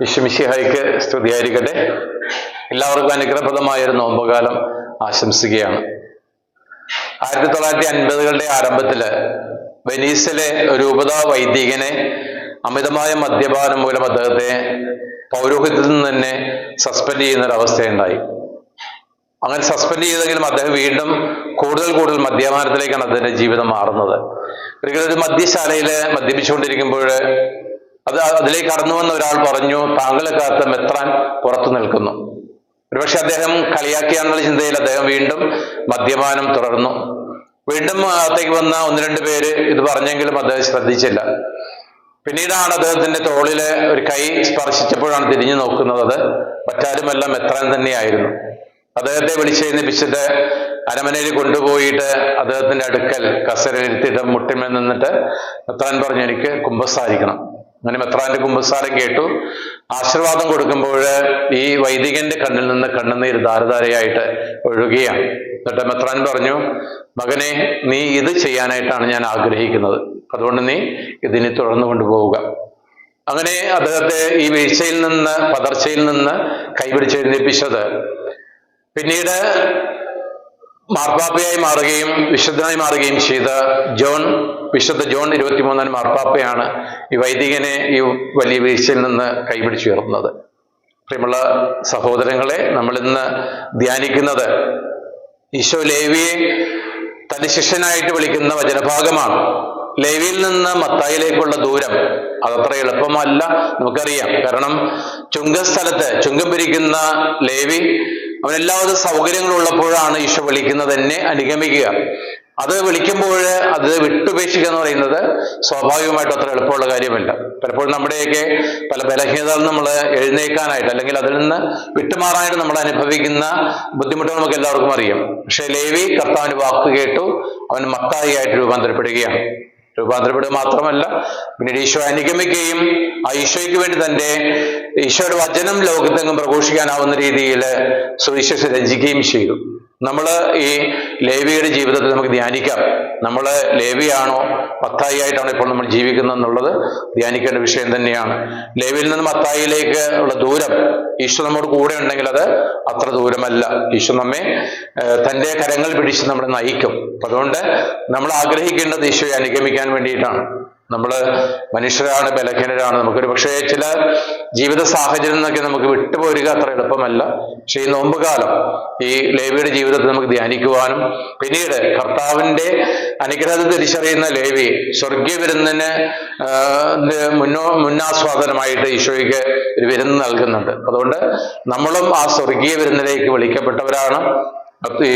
വിശ്വമിശിഹായിക്ക് സ്തുതിയായിരിക്കട്ടെ. എല്ലാവർക്കും അനുഗ്രഹപ്രദമായ ഒരു നോമ്പുകാലം ആശംസിക്കുകയാണ്. ആയിരത്തി തൊള്ളായിരത്തി അൻപതുകളുടെ ആരംഭത്തിൽ വെനീസിലെ ഒരു വൈദികനെ അമിതമായ മദ്യപാനം മൂലം അദ്ദേഹത്തെ പൗരോഹിത്യത്തിൽ നിന്ന് തന്നെ സസ്പെൻഡ് ചെയ്യുന്നൊരവസ്ഥയുണ്ടായി. അങ്ങനെ സസ്പെൻഡ് ചെയ്തെങ്കിലും അദ്ദേഹം വീണ്ടും കൂടുതൽ കൂടുതൽ മദ്യപാനത്തിലേക്കാണ് അദ്ദേഹത്തിന്റെ ജീവിതം മാറുന്നത്. ഒരിക്കലും ഒരു മദ്യശാലയിൽ മദ്യപിച്ചുകൊണ്ടിരിക്കുമ്പോൾ അത് അതിലേക്ക് കടന്നു വന്ന ഒരാൾ പറഞ്ഞു താങ്കളെ കാലത്ത് മെത്രാൻ പുറത്തു നിൽക്കുന്നു. ഒരുപക്ഷെ അദ്ദേഹം കളിയാക്കിയാണെന്നുള്ള ചിന്തയിൽ അദ്ദേഹം വീണ്ടും മദ്യപാനം തുടർന്നു. വീണ്ടും അകത്തേക്ക് വന്ന ഒന്ന് രണ്ട് പേര് ഇത് പറഞ്ഞെങ്കിലും അദ്ദേഹം ശ്രദ്ധിച്ചില്ല. പിന്നീടാണ് അദ്ദേഹത്തിന്റെ തോളിലെ ഒരു കൈ സ്പർശിച്ചപ്പോഴാണ് തിരിഞ്ഞു നോക്കുന്നത് അത്. മറ്റാരുമെല്ലാം മെത്രാൻ തന്നെയായിരുന്നു. അദ്ദേഹത്തെ വിളിച്ചെഴുന്നേപ്പിച്ചിട്ട് അരമനയിൽ കൊണ്ടുപോയിട്ട് അദ്ദേഹത്തിന്റെ അടുക്കൽ കസരയിരുത്തിയിട്ട് മുട്ടിമേൽ നിന്നിട്ട് മെത്രാൻ പറഞ്ഞു എനിക്ക് കുമ്പസാരിക്കണം. അങ്ങനെ മെത്രാന്റെ കുമ്പസാരം കേട്ടു. ആശീർവാദം കൊടുക്കുമ്പോൾ ഈ വൈദികന്റെ കണ്ണിൽ നിന്ന് കണ്ണുനീർ ധാരധാരയായിട്ട് ഒഴുകുകയാണ്. എന്നിട്ട് മെത്രാൻ പറഞ്ഞു മകനെ നീ ഇത് ചെയ്യാനായിട്ടാണ് ഞാൻ ആഗ്രഹിക്കുന്നത്. അതുകൊണ്ട് നീ ഇതിനെ തുടർന്നു കൊണ്ടുപോവുക. അങ്ങനെ അദ്ദേഹത്തെ ഈ വീഴ്ചയിൽ നിന്ന് പതർച്ചയിൽ നിന്ന് കൈപിടിച്ചെഴുന്നേപ്പിച്ചത് പിന്നീട് മാർപ്പാപ്പയായി മാറുകയും വിശുദ്ധനായി മാറുകയും ചെയ്ത ജോൺ വിശുദ്ധ ജോൺ ഇരുപത്തിമൂന്നാൻ മാർപ്പാപ്പയാണ് ഈ വൈദികനെ ഈ വലിയ വീഴ്ചയിൽ നിന്ന് കൈപിടിച്ചുയർത്തുന്നത് പ്രിയമുള്ള സഹോദരങ്ങളെ നമ്മൾ ഇന്ന് ധ്യാനിക്കുന്നത് ഈശോ ലേവിയെ തന്റെ ശിഷ്യനായിട്ട് വിളിക്കുന്ന വചനഭാഗമാണ്. ലേവിയിൽ നിന്ന് മത്തായിലേക്കുള്ള ദൂരം അതത്ര എളുപ്പമല്ല നമുക്കറിയാം. കാരണം ചുങ്കസ്ഥലത്ത് ചുങ്കം പിരിക്കുന്ന ലേവി അവനെല്ലാവിധ സൗകര്യങ്ങളുള്ളപ്പോഴാണ് ഈശോ വിളിക്കുന്നത് എന്നെ അനുഗമിക്കുക. അത് വിളിക്കുമ്പോൾ അത് വിട്ടുപേക്ഷിക്കുക എന്ന് പറയുന്നത് സ്വാഭാവികമായിട്ടും അത്ര എളുപ്പമുള്ള കാര്യമല്ല. പലപ്പോഴും നമ്മുടെയൊക്കെ പല ബലഹീനതകൾ നമ്മൾ എഴുന്നേക്കാനായിട്ട് അല്ലെങ്കിൽ അതിൽ നിന്ന് വിട്ടുമാറാനായിട്ട് നമ്മൾ അനുഭവിക്കുന്ന ബുദ്ധിമുട്ടുകൾ നമുക്ക് എല്ലാവർക്കും അറിയാം. പക്ഷെ ലേവി കർത്താവിന് വാക്ക് കേട്ടു അവൻ മത്തായിയായിട്ട് രൂപാന്തരപ്പെടുകയാണ്. രൂപാന്തരപ്പെടുക മാത്രമല്ല പിന്നീട് ഈശോ അനുഗമിക്കുകയും ആ ഈശോയ്ക്ക് വേണ്ടി തന്റെ ഈശോയുടെ വചനം ലോകത്തെങ്ങും പ്രഘോഷിക്കാനാവുന്ന രീതിയിൽ സുവിശേഷം രചിക്കുകയും ചെയ്തു. നമ്മൾ ഈ ലേവിയുടെ ജീവിതത്തിൽ നമുക്ക് ധ്യാനിക്കാം. നമ്മൾ ലേവിയാണോ? മത്തായിയായിട്ടാണോ ഇപ്പോൾ നമ്മൾ ജീവിക്കുന്നത് എന്നുള്ളത് ധ്യാനിക്കേണ്ട വിഷയം തന്നെയാണ്. ലേവിയിൽ നിന്ന് മത്തായിലേക്ക് ഉള്ള ദൂരം ഈശോ നമ്മോട് കൂടെ ഉണ്ടെങ്കിൽ അത് അത്ര ദൂരമല്ല. ഈശോ നമ്മെ തന്റെ കരങ്ങൾ പിടിച്ച് നമ്മളെ നയിക്കും. അതുകൊണ്ട് നമ്മൾ ആഗ്രഹിക്കേണ്ടത് ഈശോയെ അനുഗമിക്കാൻ വേണ്ടിയിട്ടാണ്. നമ്മൾ മനുഷ്യരാണ് ബലഹീനരാണ് നമുക്കൊരു പക്ഷേ ചില ജീവിത സാഹചര്യം എന്നൊക്കെ നമുക്ക് വിട്ടുപോരുക അത്ര എളുപ്പമല്ല. പക്ഷേ ഈ നോമ്പുകാലം ഈ ലേവിയുടെ ജീവിതത്തെ നമുക്ക് ധ്യാനിക്കുവാനും പിന്നീട് കർത്താവിന്റെ അനുഗ്രഹത്തെ തിരിച്ചറിയുന്ന ലേവി സ്വർഗീയ വിരുന്നിന് മുന്നോ മുന്നാസ്വാദനമായിട്ട് ഈശോയ്ക്ക് ഒരു വിരുന്ന് നൽകുന്നുണ്ട്. അതുകൊണ്ട് നമ്മളും ആ സ്വർഗീയ വിരുന്നിലേക്ക് വിളിക്കപ്പെട്ടവരാണ്. ഈ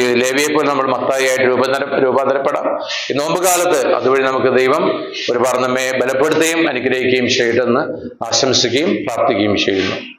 നമ്മൾ മത്തായിയായിട്ട് രൂപാന്തര രൂപാന്തരപ്പെടാം. ഈ നോമ്പ് കാലത്ത് അതുവഴി നമുക്ക് ദൈവം ഒരു പറഞ്ഞമ്മയെ ബലപ്പെടുത്തുകയും അനുഗ്രഹിക്കുകയും ചെയ്യട്ടെന്ന് ആശംസിക്കുകയും പ്രാർത്ഥിക്കുകയും ചെയ്യുന്നു.